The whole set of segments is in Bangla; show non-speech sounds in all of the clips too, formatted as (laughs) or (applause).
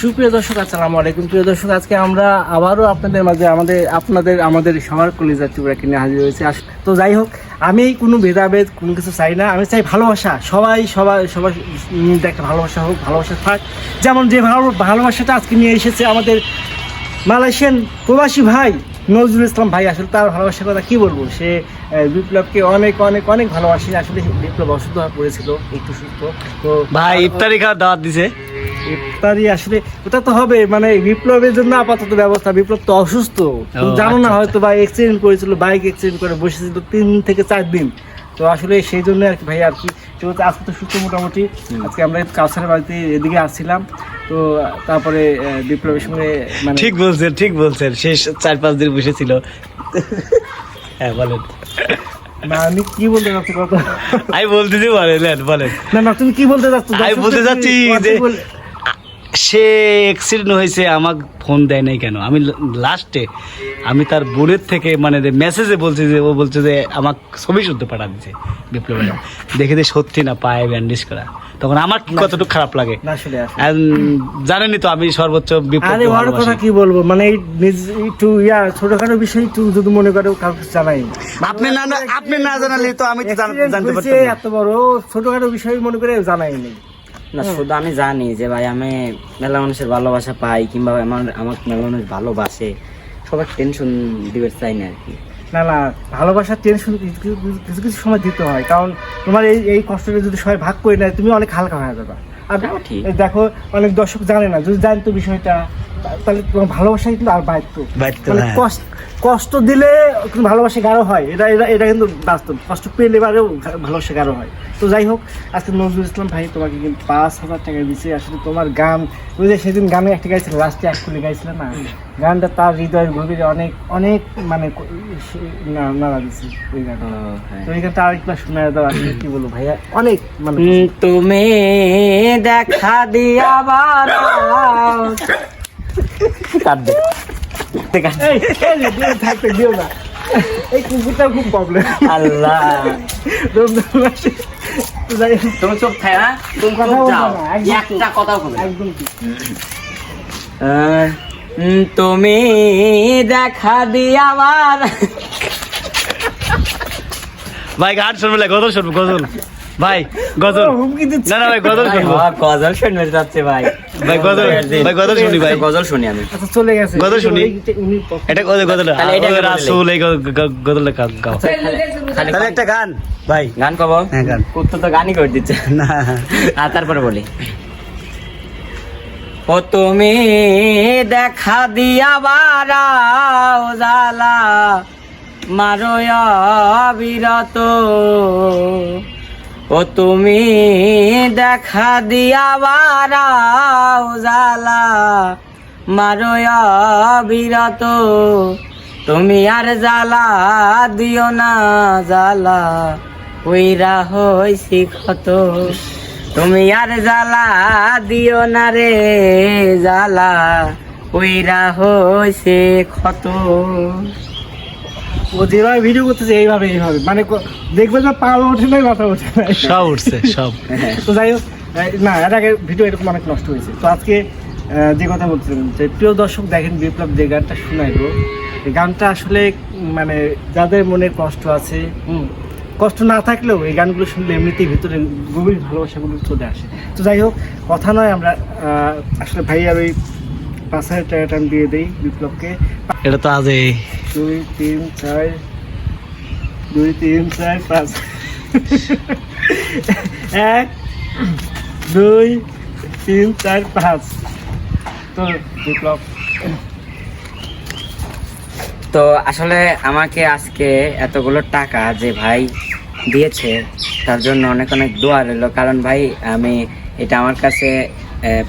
সুপ্রিয় দর্শক আসসালামু আলাইকুম। প্রিয় দর্শক আজকে আমরা আবারও আপনাদের মাঝে আমাদের আপনাদের আমাদের সবার কলিজার টুকরা কিনে হাজির হয়েছে। আস- তো যাই হোক আমি কোনো ভেদাভেদ কোনো কিছু চাই না। আমি চাই ভালোবাসা। সবাই সবাই সবার একটা ভালোবাসা হোক ভালোবাসা থাক। যেমন যে ভালো ভালোবাসাটা আজকে নিয়ে এসেছে আমাদের মালয়েশিয়ান প্রবাসী ভাই নজরুল ইসলাম ভাই আসলে তার ভালোবাসার কথা কী বলব? সে বিপ্লবকে অনেক অনেক অনেক ভালোবাসে। আসলে বিপ্লব অসুস্থ হয়ে পড়েছিল একটু সুস্থ। তো ভাই ইফতারি খাওয়ার দাওয়াত দিছে। ইফতারি আসলে ওটা তো হবে মানে বিপ্লবের জন্য আপাতত ব্যবস্থা বিপ্লব তো অসুস্থ। জানো না আচ্ছা, হয়তো বা এক্সিডেন্ট করেছিল বাইক এক্সিডেন্ট করে বসেছিল তিন থেকে চার দিন। তো আসলে সেই জন্য আর কি ভাই আর কি আজকে তো সুস্থ মোটামুটি। আজকে আমরা কালচারের বাড়িতে এদিকে আসছিলাম তো তারপরে বিপ্লবের সঙ্গে মানে ঠিক বলছেন ঠিক বলছেন শেষ চার পাঁচ দিন বসেছিল। হ্যাঁ বলেন। না আমি কি বলতে চাচ্ছি কথা? আমি বলতেছি বলেন বলেন। না না তুমি কি বলতে চাচ্ছ আমি বলতে চাচ্ছি যে সে অ্যাক্সিডেন্ট হয়েছে আমাকে ফোন দেয় নাই কেন? আমি লাস্টে আমি তার বোনের থেকে মানে মেসেজে বলছি যে ও বলছে যে আমার ছবি শুনতে পাঠা দিচ্ছে বিপ্লবের দেখে যে সত্যি না পায়ে ব্যান্ডেজ করা। তখন আমার কতটুকু খারাপ লাগে? না আসলে আসলে And জানেনই তো আমি সর্বোচ্চ আরে ওর কথা কি বলব? মানে একটু ইয়া ছোটখাটো বিষয় একটু যদি মনে করে কাউকে জানাই। আপনি না আপনি না জানালে তো আমি তো জানতে পারতাম এত বড় ছোটখাটো বিষয় মনে করে জানাই নেই। না শুধু আমি জানি যে ভাই আমি মেলা মানুষের ভালোবাসা পাই কিংবা আমার আমাকে মেলা মানুষ ভালোবাসে সবার টেনশন দিবে চাই না আর কি। না না ভালোবাসার টেনশন কিছু কিছু- সময় দিতে হয় কারণ তোমার এই এই কষ্টটা যদি সবাই ভাগ করে নেয় তুমি অনেক হালকা হয়ে যাবে। আর দেখো অনেক দর্শক জানে না যদি জানতো বিষয়টা তাহলে তোমার ভালোবাসা কিন্তু আর বাড়তো মানে হ্যাঁ। কষ্ট কষ্ট দিলে কিন্তু ভালোবাসা গাঢ় হয়। এটা এটা এটা কিন্তু বাস্তব। কষ্ট পেলে এবারেও ভালোবাসা গাঢ় হয়। তো যাই হোক আজকে নজরুল ইসলাম ভাই তোমাকে কিন্তু পাঁচ হাজার টাকা দিচ্ছে আসলে তোমার গান ওই যে সেদিন গানে একটা গাইছিল লাস্টে এক খুলে গাইছিল না? গানটা তার হৃদয়ের গভীরে অনেক অনেক মানে নাড়া দিচ্ছে ওই গানটা। তো এই গানটা আরেকবার শোনা দাও আসলে কি বলব ভাইয়া? অনেক মানে তুমি দেখা দিয়া। কাট দে। কাট দে। এই, এই যে, দিও থাকতে দিও না। এই কুকুরটা খুব প্রবলেম আল্লাহ। তুমি চুপ হ্যাঁ? তুমি কথা যাও। না। একটা একদম তুমি দেখা দিয়া আমার ভাই গান শুনবে গজল শুনব গজল। ভাই গজল। হুমকি দিচ্ছে। না না ভাই গজল শুনব। গজল শুনবে যাচ্ছে ভাই। ভাই গজল ভাই গজল শুনি ভাই। গজল শুনি আমি। আচ্ছা চলে গেছে। গজল শুনি। এটা গজল গজল। তাহলে বলে রাসূল এই গজলটা গাও গাও। তাহলে একটা গান ভাই। গান কব। হ্যাঁ, গান। কুত্তো তো গানই করে দিচ্ছে। না। আর তারপরে বলি। ও তুমি দেখা দিয়া বারাও জালা মারো বিরত ও তুমি দেখা দিয়া বারাও জালা মারো বিরত। তুমি আর জালা দিও না জালা ওইরা হইছি ক্ষত। তুমি আর জ্বালা দিও না রে, জ্বালা ওইরা হইছে ক্ষত। ও যেভাবে ভিডিও করতেছে এইভাবে এইভাবে। মানে দেখবে যে পা ওঠে নাই মাথা ওঠে নাই। সব উঠছে সব। (laughs) তো যাই হোক না এর আগে ভিডিও এরকম অনেক নষ্ট হয়েছে। তো আজকে যে কথা বলছিলাম যে প্রিয় দর্শক দেখেন বিপ্লব যে গানটা শোনাইলো এই গানটা আসলে মানে যাদের মনে কষ্ট আছে হুম, কষ্ট না থাকলেও এই গানগুলো শুনলে এমনিতেই ভিতরে গভীর ভালোবাসাগুলো চলে আসে। তো যাই হোক কথা নয় আমরা আসলে ভাইয়ার ওই পাঁচ হাজার টাকাটা আমি দিয়ে দিই বিপ্লবকে। এটা তো আজ দুই তিন চার দুই তিন চার পাঁচ। এক দুই তিন চার পাঁচ। তো বিপ্লব। তো আসলে আমাকে আজকে এতগুলো টাকা যে ভাই দিয়েছে তার জন্য অনেক অনেক দোয়া রইল। কারণ ভাই আমি এটা আমার কাছে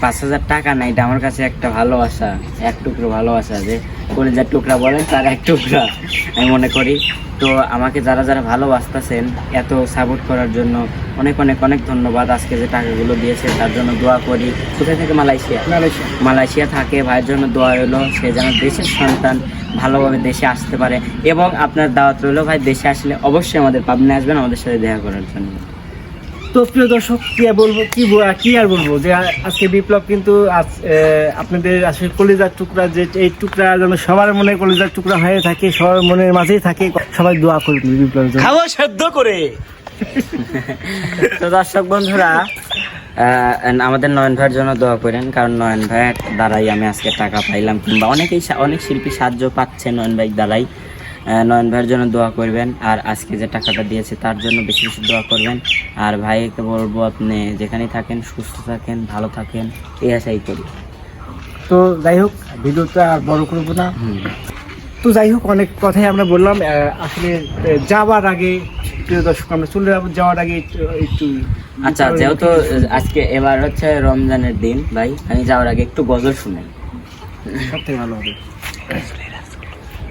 পাঁচ হাজার টাকা না এটা আমার কাছে একটা ভালোবাসা এক টুকরো ভালোবাসা যে কলিজার টুকরা বলেন তার এক টুকরা আমি মনে করি। তো আমাকে যারা যারা ভালোবাসতেছেন এত সাপোর্ট করার জন্য অনেক অনেক অনেক ধন্যবাদ আজকে যে টাকাগুলো দিয়েছে তার জন্য দোয়া করি। কোথায় থেকে মালয়েশিয়া? মালয়েশিয়া। মালয়েশিয়া থাকে ভাইয়ের জন্য দোয়া রইল সে যেন দেশের সন্তান ভালোভাবে দেশে আসতে পারে। এবং আপনার দাওয়াত রইল ভাই দেশে আসলে অবশ্যই আমাদের পাবনা আসবেন আমাদের সাথে দেখা করার জন্য। তো প্রিয় দর্শক কি আর বলব কি কি আর বলব যে আজকে বিপ্লব কিন্তু আজ আপনাদের আসলে কলিজার টুকরা যে এই টুকরা যেন সবার মনে কলিজার টুকরা হয়ে থাকে সবার মনের মাঝেই থাকে সবাই দোয়া করবেন বিপ্লব জন্য। খাব সেদ্ধ করে। তো দর্শক বন্ধুরা আহ, আমাদের নয়ন ভাইয়ের জন্য দোয়া করেন কারণ নয়ন ভাইয়ের দ্বারাই আমি আজকে টাকা পাইলাম কিংবা অনেকেই সা- অনেক শিল্পী সাহায্য পাচ্ছে নয়ন ভাইয়ের দ্বারাই। নয়ন ভাইয়ের জন্য দোয়া করবেন। আর আজকে যে টাকাটা দিয়েছে তার জন্য বেশি বেশি দোয়া করবেন। আর ভাইকে বলব আপনি যেখানেই থাকেন সুস্থ থাকেন ভালো থাকেন এই আশাই করি। তো যাই হোক ভিডিওটা আর বড় করব না। তো যাই হোক অনেক কথাই আমরা বললাম। আসলে যাওয়ার আগে প্রিয় দর্শক আমরা চলে যাব যাওয়ার আগে একটু আচ্ছা যেহেতু আজকে এবার হচ্ছে রমজানের দিন ভাই আমি যাওয়ার আগে একটু গজল শুনাই সব থেকে ভালো হবে।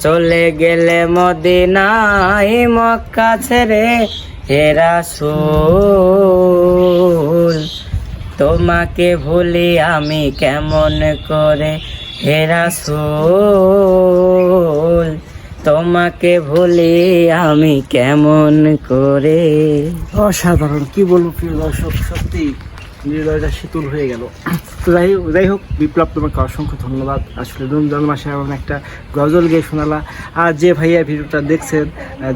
চলে গেলে মদিনায় মক্কা ছেড়ে হেরা তোমাকে ভুলি আমি কেমন করে? হেরা তোমাকে ভুলি আমি কেমন করে? অসাধারণ, কি বলব প্রিয় দর্শক? সত্যি হৃদয়টা শীতল হয়ে গেল। তো যাই হোক যাই হোক বিপ্লব তোমাকে অসংখ্য ধন্যবাদ। আসলে রমজান মাসে এমন একটা গজল গিয়ে শোনালা। আর যে ভাইয়া ভিডিওটা দেখছেন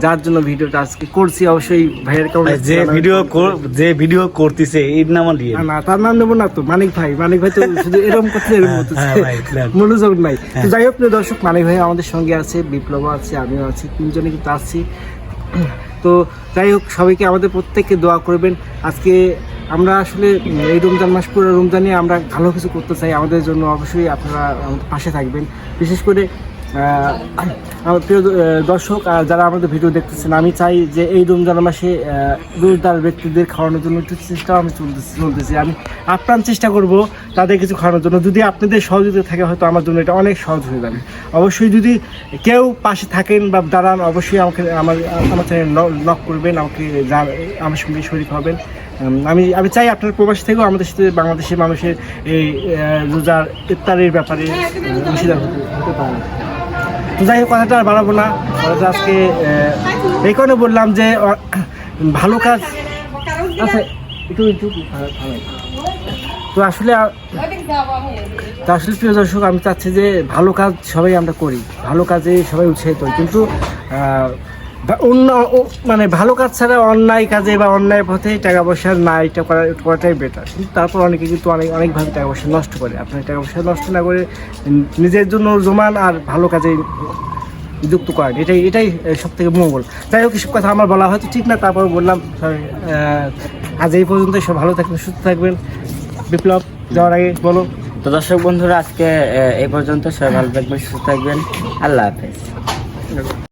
যার জন্য ভিডিওটা আজকে করছি অবশ্যই ভাইয়ের কেমন যে ভিডিও যে ভিডিও করতেছে এর নাম দিয়ে না, তার নাম নেব না তো মানিক ভাই মানিক ভাই তো শুধু এরকম করছে এরকম করতেছে। হ্যাঁ, হ্যাঁ। মনোযোগ নাই। তো যাই হোক দর্শক মানিক ভাই আমাদের সঙ্গে আছে বিপ্লব আছে আমিও আছি তিনজনে কিন্তু আছি। তো যাই হোক সবাইকে আমাদের প্রত্যেককে দোয়া করবেন। আজকে আমরা আসলে এই রমজান মাস পুরো রমজানে আমরা ভালো কিছু করতে চাই। আমাদের জন্য অবশ্যই আপনারা পাশে থাকবেন। বিশেষ করে আমার প্রিয় দর্শক আর যারা আমাদের ভিডিও দেখতেছেন আমি চাই যে এই রমজান মাসে আহ, রোজদার ব্যক্তিদের খাওয়ানোর জন্য একটু চেষ্টা আমি চলতেছি চলতেছি। আমি আপ্রাণ চেষ্টা করব তাদের কিছু খাওয়ানোর জন্য। যদি আপনাদের সহযোগিতা থাকে হয়তো আমার জন্য এটা অনেক সহজ হয়ে যাবে। অবশ্যই যদি কেউ পাশে থাকেন বা দাঁড়ান অবশ্যই আমাকে আমার আমার চ্যানেল নক করবেন আমাকে আমার সঙ্গে শরীর হবেন। আমি আমি চাই আপনার প্রবাসী থেকেও আমাদের সাথে বাংলাদেশের মানুষের এই রোজার ইফতারের ব্যাপারে আহ, অংশীদার হতে পারে যাই হোক কথাটা আর বাড়াবো না। কথাটা আজকে এই কারণে বললাম যে ভালো কাজ আচ্ছা একটু। তো আসলে তো আসলে প্রিয় দর্শক আমি চাচ্ছি যে ভালো কাজ সবাই আমরা করি। ভালো কাজে সবাই উৎসাহিত হই কিন্তু অন্য মানে ভালো কাজ ছাড়া অন্যায় কাজে বা অন্যায় পথে টাকা পয়সা না এটা করা করাটাই বেটার কিন্তু তারপর অনেকে কিন্তু অনেক, অনেকভাবে টাকা পয়সা নষ্ট করে। আপনার টাকা পয়সা নষ্ট না করে নিজের জন্য জমান আর ভালো কাজে যুক্ত করেন। এটাই এটাই সব থেকে মঙ্গল। যাই হোক, এসব কথা আমার বলা হয়তো ঠিক না, তারপর বললাম আজ এই পর্যন্ত, সব ভালো থাকবেন, সুস্থ থাকবেন। বিপ্লব, যাওয়ার আগে বলো। তো দর্শক বন্ধুরা, আজকে এই পর্যন্ত সবাই ভালো থাকবেন, সুস্থ থাকবেন। আল্লাহ হাফেজ।